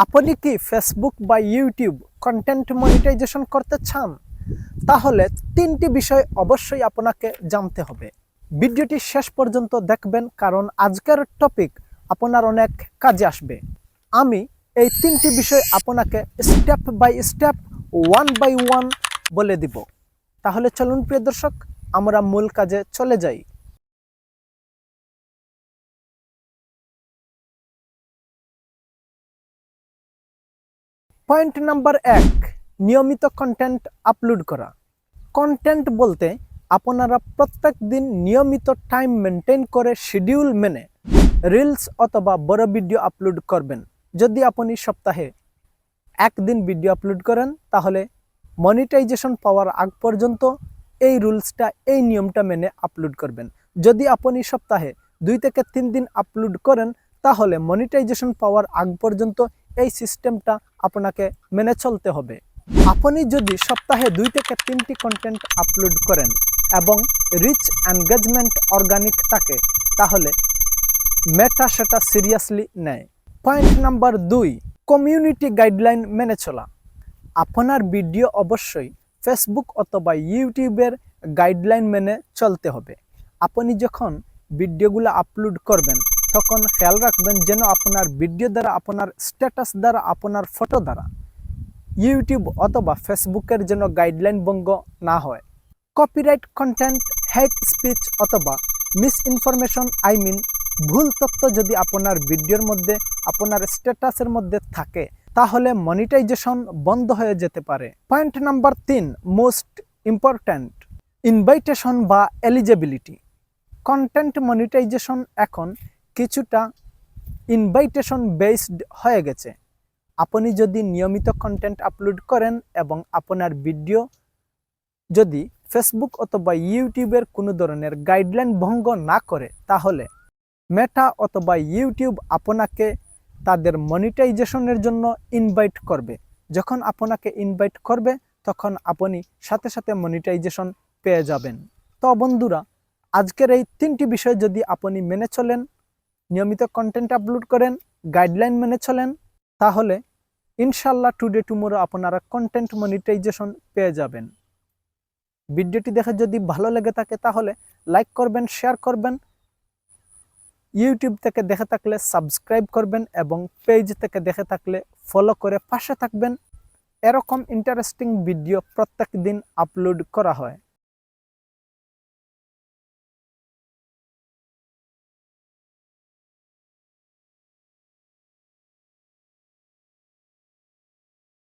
আপনি কি ফেসবুক বা ইউটিউব কন্টেন্ট মনিটাইজেশন করতে চান? তাহলে তিনটি বিষয় অবশ্যই আপনাকে জানতে হবে। ভিডিওটি শেষ পর্যন্ত দেখবেন কারণ আজকের টপিক আপনার অনেক কাজে আসবে। আমি এই তিনটি বিষয় আপনাকে step by step one by one বলে দিব। তাহলে চলুন প্রিয় দর্শক, আমরা মূল কাজে চলে যাই। পয়েন্ট নাম্বার এক, নিয়মিত কন্টেন্ট আপলোড করা। কন্টেন্ট বলতে আপনারা প্রত্যেক দিন নিয়মিত টাইম মেনটেন করে শিডিউল মেনে রিলস অথবা বড় ভিডিও আপলোড করবেন। যদি আপনি সপ্তাহে একদিন ভিডিও আপলোড করেন, তাহলে মনিটাইজেশন পাওয়ার আগ পর্যন্ত এই রুলসটা এই নিয়মটা মেনে আপলোড করবেন। যদি আপনি সপ্তাহে দুই থেকে তিন দিন আপলোড করেন, তাহলে মনিটাইজেশন পাওয়ার আগ পর্যন্ত এই সিস্টেমটা আপনাকে মেনে চলতে হবে। আপনি যদি সপ্তাহে দুই থেকে তিনটি কন্টেন্ট আপলোড করেন এবং রিচ এনগেজমেন্ট অর্গানিক থাকে, তাহলে মেটা সেটা সিরিয়াসলি নেয়। পয়েন্ট নাম্বার দুই কমিউনিটি গাইডলাইন মেনে চলা। আপনার ভিডিও অবশ্যই ফেসবুক অথবা ইউটিউবের গাইডলাইন মেনে চলতে হবে। আপনি যখন ভিডিওগুলো আপলোড করবেন তখন খেয়াল রাখবেন যেন আপনার ভিডিও দ্বারা, আপনার স্ট্যাটাস দ্বারা, আপনার ফটো দ্বারা ইউটিউব অথবা ফেসবুকের যেন গাইডলাইন ভঙ্গ না হয়। কপিরাইট কন্টেন্ট হেট স্পিচ অথবা মিস ইনফরমেশন আই মিন ভুল তথ্য যদি আপনার ভিডিওর মধ্যে, আপনার স্ট্যাটাসের মধ্যে থাকে, তাহলে মনিটাইজেশন বন্ধ হয়ে যেতে পারে। পয়েন্ট নাম্বার তিন মোস্ট ইম্পর্ট্যান্ট ইনভাইটেশন বা এলিজিবিলিটি কন্টেন্ট মনিটাইজেশন এখন কিছুটা ইনভাইটেশন বেসড হয়ে গেছে। আপনি যদি নিয়মিত কন্টেন্ট আপলোড করেন এবং আপনার ভিডিও যদি ফেসবুক অথবা ইউটিউবের কোনো ধরনের গাইডলাইন ভঙ্গ না করে, তাহলে মেটা অথবা ইউটিউব আপনাকে তাদের মনিটাইজেশনের জন্য ইনভাইট করবে। যখন আপনাকে ইনভাইট করবে, তখন আপনি সাথে সাথে মনিটাইজেশন পেয়ে যাবেন। তো বন্ধুরা, আজকের এই তিনটি বিষয় যদি আপনি মেনে চলেন নিয়মিত কন্টেন্ট আপলোড করেন গাইডলাইন মেনে চলেন, তাহলে ইনশাল্লাহ টুডে টুমোরো আপনারা কন্টেন্ট মনিটাইজেশন পেয়ে যাবেন। ভিডিওটি দেখে যদি ভালো লেগে থাকে তাহলে লাইক করবেন শেয়ার করবেন ইউটিউব থেকে দেখে থাকলে সাবস্ক্রাইব করবেন এবং পেজ থেকে দেখে থাকলে ফলো করে পাশে থাকবেন। এরকম ইন্টারেস্টিং ভিডিও প্রত্যেক দিন আপলোড করা হয়।